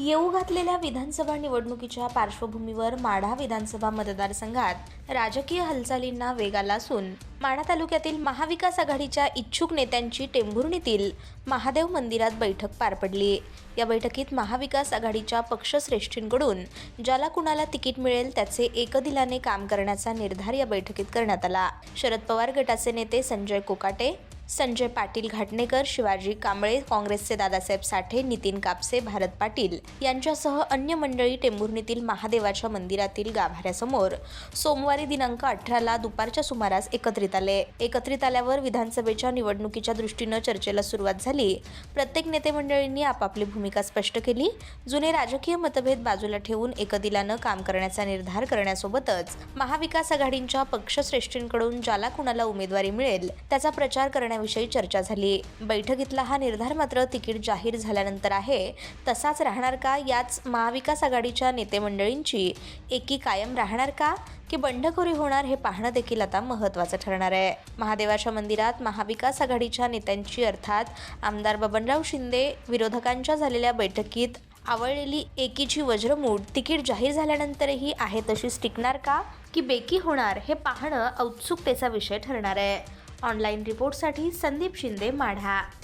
येऊ घातलेल्या विधानसभा निवडणुकीच्या पार्श्वभूमीवर माढा विधानसभा मतदारसंघात राजकीय हालचालींना वेग आला असून माढा तालुक्यातील महाविकास आघाडीच्या इच्छुक नेत्यांची टेंभुर्णीतील महादेव मंदिरात बैठक पार पडली. या बैठकीत महाविकास आघाडीच्या पक्षश्रेष्ठींकडून ज्याला कुणाला तिकीट मिळेल त्याचे एकदिलाने काम करण्याचा निर्धार या बैठकीत करण्यात आला. शरद पवार गटाचे नेते संजय कोकाटे संजय पाटील घाटणेकर शिवाजी कांबळे काँग्रेसचे दादासाहेब साठे नितीन कापसे भारत पाटील यांच्यासह अन्य मंडळी टेंभुर्णीतील महादेवाच्या मंदिरातील गाभाऱ्यासमोर सोमवारी दिनांक अठराला दुपारच्या सुमारास एकत्रित आले. एकत्रित आल्यावर विधानसभेच्या निवडणुकीच्या दृष्टीनं चर्चेला सुरुवात झाली. प्रत्येक नेते मंडळींनी आपापली भूमिका स्पष्ट केली. जुने राजकीय मतभेद बाजूला ठेवून एकदिलानं काम करण्याचा निर्धार करण्यासोबतच महाविकास आघाडींच्या पक्षश्रेष्ठींकडून ज्याला कुणाला उमेदवारी मिळेल त्याचा प्रचार करण्या याविषयी चर्चा झाली. बैठकीतला हा निर्धार मात्र तिकीट जाहीर झाल्यानंतर आहे. तसाच राहणार का याच महाविकास आघाडीच्या नेतेमंडळींची एकी कायम राहणार का? की बंडखोरी होणार हे पाहणं देखील आता महत्त्वाचं ठरणार आहे. महादेवाच्या मंदिरात महाविकास आघाडीच्या नेत्यांची अर्थात आमदार बबनराव शिंदे विरोधकांच्या झालेल्या बैठकीत आवळलेली एकीची वज्रमूठ तिकीट जाहीर झाल्यानंतरही आहे तशीच टिकणार का? की बेकी होणार हे पाहणं औत्सुकतेचा विषय ठरणार आहे. ऑनलाईन रिपोर्टसाठी संदीप शिंदे माढा